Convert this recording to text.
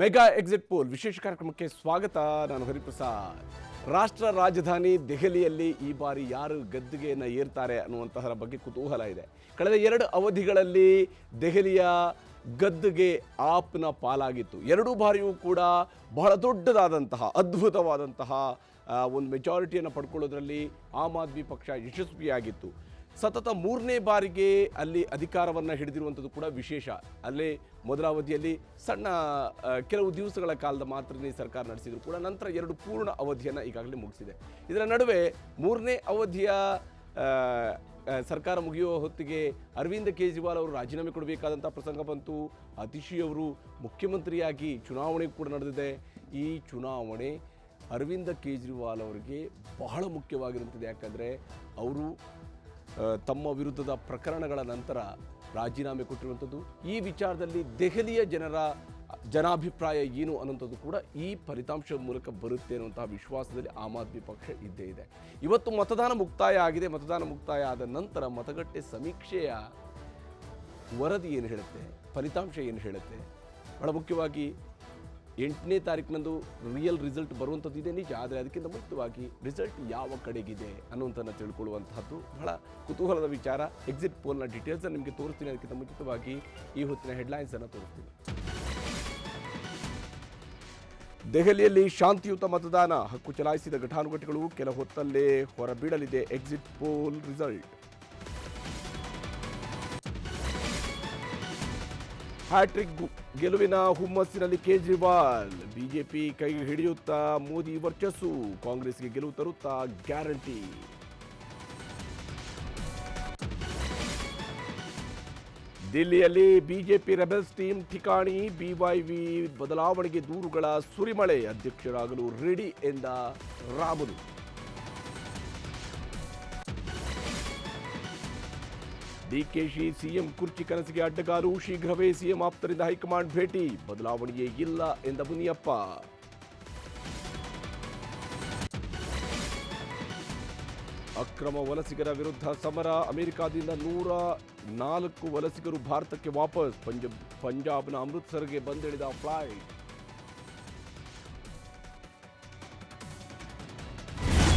Mega exit poll, ವಿಶೇಷ ಕಾರ್ಯಕ್ರಮಕ್ಕೆ ಸ್ವಾಗತ. ನಾನು ಹರಿಪ್ರಸಾದ್. ರಾಷ್ಟ್ರ ರಾಜಧಾನಿ ದೆಹಲಿಯಲ್ಲಿ ಈ ಬಾರಿ ಯಾರು ಗದ್ದುಗೆಯನ್ನು ಏರ್ತಾರೆ ಅನ್ನುವಂತಹ ಬಗ್ಗೆ ಕುತೂಹಲ ಇದೆ. ಕಳೆದ ಎರಡು ಅವಧಿಗಳಲ್ಲಿ ದೆಹಲಿಯ ಗದ್ದುಗೆ ಆಪ್ನ ಪಾಲಾಗಿತ್ತು. ಎರಡೂ ಬಾರಿಯೂ ಕೂಡ ಬಹಳ ದೊಡ್ಡದಾದಂತಹ, ಅದ್ಭುತವಾದಂತಹ ಒಂದು ಮೆಜಾರಿಟಿಯನ್ನು ಪಡ್ಕೊಳ್ಳೋದ್ರಲ್ಲಿ ಆಮ್ ಆದ್ಮಿ ಪಕ್ಷ ಯಶಸ್ವಿಯಾಗಿತ್ತು. ಸತತ ಮೂರನೇ ಬಾರಿಗೆ ಅಲ್ಲಿ ಅಧಿಕಾರವನ್ನು ಹಿಡಿದಿರುವಂಥದ್ದು ಕೂಡ ವಿಶೇಷ. ಅಲ್ಲಿ ಮೊದಲ ಅವಧಿಯಲ್ಲಿ ಸಣ್ಣ ಕೆಲವು ದಿವಸಗಳ ಕಾಲದ ಮಾತ್ರನೇ ಸರ್ಕಾರ ನಡೆಸಿದ್ರು ಕೂಡ, ನಂತರ ಎರಡು ಪೂರ್ಣ ಅವಧಿಯನ್ನು ಈಗಾಗಲೇ ಮುಗಿಸಿದೆ. ಇದರ ನಡುವೆ ಮೂರನೇ ಅವಧಿಯ ಸರ್ಕಾರ ಮುಗಿಯುವ ಹೊತ್ತಿಗೆ ಅರವಿಂದ ಕೇಜ್ರಿವಾಲ್ ಅವರು ರಾಜೀನಾಮೆ ಕೊಡಬೇಕಾದಂಥ ಪ್ರಸಂಗ ಬಂತು. ಅತಿಶಿ ಅವರು ಮುಖ್ಯಮಂತ್ರಿಯಾಗಿ ಚುನಾವಣೆ ಕೂಡ ನಡೆದಿದೆ. ಈ ಚುನಾವಣೆ ಅರವಿಂದ ಕೇಜ್ರಿವಾಲ್ ಅವರಿಗೆ ಬಹಳ ಮುಖ್ಯವಾಗಿರುತ್ತದೆ. ಯಾಕಂದರೆ ಅವರು ತಮ್ಮ ವಿರುದ್ಧದ ಪ್ರಕರಣಗಳ ನಂತರ ರಾಜೀನಾಮೆ ಕೊಟ್ಟಿರುವಂಥದ್ದು. ಈ ವಿಚಾರದಲ್ಲಿ ದೆಹಲಿಯ ಜನರ ಜನಾಭಿಪ್ರಾಯ ಏನು ಅನ್ನೋಂಥದ್ದು ಕೂಡ ಈ ಫಲಿತಾಂಶದ ಮೂಲಕ ಬರುತ್ತೆ ಅನ್ನುವಂತಹ ವಿಶ್ವಾಸದಲ್ಲಿ ಆಮ್ ಆದ್ಮಿ ಪಕ್ಷ ಇದ್ದೇ ಇದೆ. ಇವತ್ತು ಮತದಾನ ಮುಕ್ತಾಯ ಆಗಿದೆ. ಮತದಾನ ಮುಕ್ತಾಯ ಆದ ನಂತರ ಮತಗಟ್ಟೆ ಸಮೀಕ್ಷೆಯ ವರದಿ ಏನು ಹೇಳುತ್ತೆ? ಫಲಿತಾಂಶ ಏನು ಹೇಳುತ್ತೆ? ಬಹಳ ಮುಖ್ಯವಾಗಿ ಎಂಟನೇ ತಾರೀಕಿನಂದು ರಿಯಲ್ ರಿಸಲ್ಟ್ ಬರುವಂಥದ್ದು ಇದೆ ನಿಜ. ಆದರೆ ಅದಕ್ಕಿಂತ ಮುಖ್ಯವಾಗಿ ರಿಸಲ್ಟ್ ಯಾವ ಕಡೆಗಿದೆ ಅನ್ನುವಂಥದ್ದನ್ನು ತಿಳ್ಕೊಳ್ಳುವಂತಹದ್ದು ಬಹಳ ಕುತೂಹಲದ ವಿಚಾರ. ಎಕ್ಸಿಟ್ ಪೋಲ್ನ ಡೀಟೇಲ್ಸ್ ನಿಮಗೆ ತೋರಿಸ್ತೀನಿ. ಅದಕ್ಕಿಂತ ಮುಖ್ಯವಾಗಿ ಈ ಹೊತ್ತಿನ ಹೆಡ್ಲೈನ್ಸನ್ನು ತೋರಿಸ್ತೀನಿ. ದೆಹಲಿಯಲ್ಲಿ ಶಾಂತಿಯುತ ಮತದಾನ. ಹಕ್ಕು ಚಲಾಯಿಸಿದ ಘಟಾನುಘಟಿಗಳು ಕೆಲ ಹೊತ್ತಲ್ಲೇ ಹೊರಬೀಳಲಿದೆ. ಎಕ್ಸಿಟ್ ಪೋಲ್ ರಿಸಲ್ಟ್ ಹ್ಯಾಟ್ರಿಕ್ ಗೆಲುವಿನ ಹುಮ್ಮಸ್ಸಿನಲ್ಲಿ ಕೇಜ್ರಿವಾಲ್. ಬಿಜೆಪಿ ಕೈ ಹಿಡಿಯುತ್ತಾ, ಮೋದಿ ವರ್ಚಸ್ಸು. ಕಾಂಗ್ರೆಸ್ಗೆ ಗೆಲುವು ತರುತ್ತಾ, ಗ್ಯಾರಂಟಿ. ದಿಲ್ಲಿಯಲ್ಲಿ ಬಿಜೆಪಿ ರೆಬೆಲ್ಸ್ ಟೀಮ್ ಠಿಕಾಣಿ, ಬಿವೈವಿ ಬದಲಾವಣೆಗೆ ದೂರುಗಳ ಸುರಿಮಳೆ. ಅಧ್ಯಕ್ಷರಾಗಲು ರೆಡಿ ಎಂದ ರಾಮುಲು. ಡಿಕೆಶಿ ಸಿಎಂ ಕುರ್ಚಿ ಕನಸಿಗೆ ಅಡ್ಡಗಾರು, ಶೀಘ್ರವೇ ಸಿಎಂ ಆಪ್ತರಿಂದ ಹೈಕಮಾಂಡ್ ಭೇಟಿ. ಬದಲಾವಣೆಯೇ ಇಲ್ಲ ಎಂದ ಮುನಿಯಪ್ಪ. ಅಕ್ರಮ ವಲಸಿಗರ ವಿರುದ್ಧ ಸಮರ, ಅಮೆರಿಕಾದಿಂದ ನೂರ ನಾಲ್ಕು ವಲಸಿಗರು ಭಾರತಕ್ಕೆ ವಾಪಸ್. ಪಂಜಾಬ್, ಪಂಜಾಬ್ನ ಅಮೃತ್ಸರ್ಗೆ ಬಂದಿಳಿದ ಫ್ಲೈಟ್.